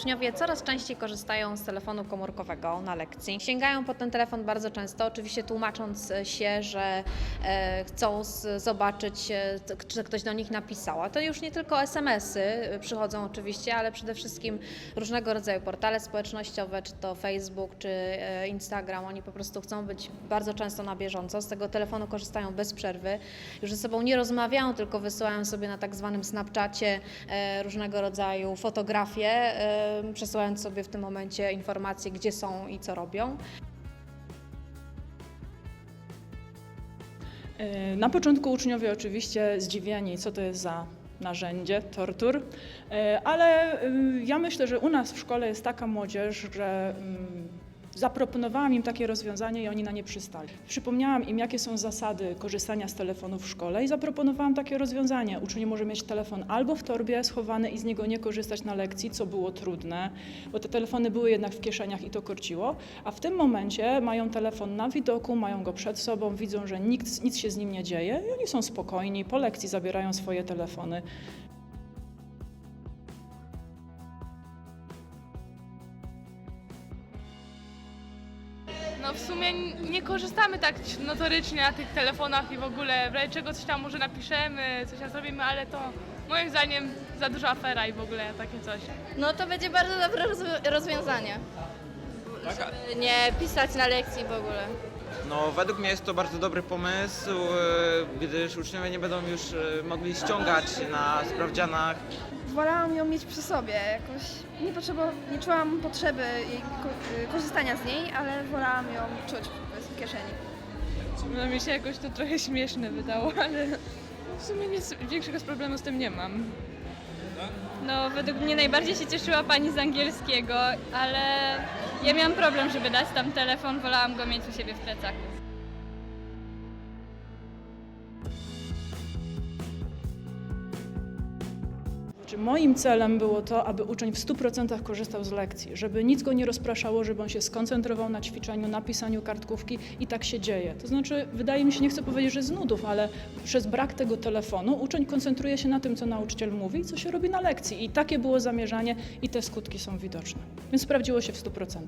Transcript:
uczniowie coraz częściej korzystają z telefonu komórkowego na lekcji. Sięgają po ten telefon bardzo często, oczywiście tłumacząc się, że e, chcą zobaczyć, e, czy ktoś do nich napisał. A to już nie tylko SMS-y e, przychodzą oczywiście, ale przede wszystkim różnego rodzaju portale społecznościowe, czy to Facebook, czy Instagram. Oni po prostu chcą być bardzo często na bieżąco. Z tego telefonu korzystają bez przerwy. Już ze sobą nie rozmawiają, tylko wysyłają sobie na tak zwanym Snapchacie różnego rodzaju fotografie, przesyłając sobie w tym momencie informacje, gdzie są i co robią. E, Na początku uczniowie oczywiście zdziwieni, co to jest za narzędzie, tortur, E, ale ja myślę, że u nas w szkole jest taka młodzież, że zaproponowałam im takie rozwiązanie i oni na nie przystali. Przypomniałam im, jakie są zasady korzystania z telefonu w szkole i zaproponowałam takie rozwiązanie. Uczeń może mieć telefon albo w torbie schowany i z niego nie korzystać na lekcji, co było trudne, bo te telefony były jednak w kieszeniach i to korciło, a w tym momencie mają telefon na widoku, mają go przed sobą, widzą, że nikt, nic się z nim nie dzieje i oni są spokojni, po lekcji zabierają swoje telefony. No w sumie nie korzystamy tak notorycznie na tych telefonach i w ogóle w razie czego coś tam może napiszemy, coś tam zrobimy, ale to moim zdaniem za duża afera i w ogóle takie coś. No to będzie bardzo dobre rozw- Żeby nie pisać na lekcji w ogóle. No, według mnie jest to bardzo dobry pomysł, e, gdyż uczniowie nie będą już e, mogli ściągać na sprawdzianach Wolałam ją mieć przy sobie, jakoś nie, potrzeba, nie czułam potrzeby jej ko- y, korzystania z niej, ale wolałam ją czuć w kieszeni. No mi się jakoś to trochę śmieszne wydało, ale w sumie nic większego problemu z tym nie mam. No, według mnie najbardziej się cieszyła pani z angielskiego, ale ja miałam problem, żeby dać tam telefon, wolałam go mieć u siebie w plecaku. Czy moim celem było to, aby uczeń w 100% korzystał z lekcji, żeby nic go nie rozpraszało, żeby on się skoncentrował na ćwiczeniu, na pisaniu kartkówki i tak się dzieje. To znaczy, wydaje mi się, nie chcę powiedzieć, że z nudów, ale przez brak tego telefonu uczeń koncentruje się na tym, co nauczyciel mówi i co się robi na lekcji. I takie było zamierzanie i te skutki są widoczne. Więc sprawdziło się w 100%.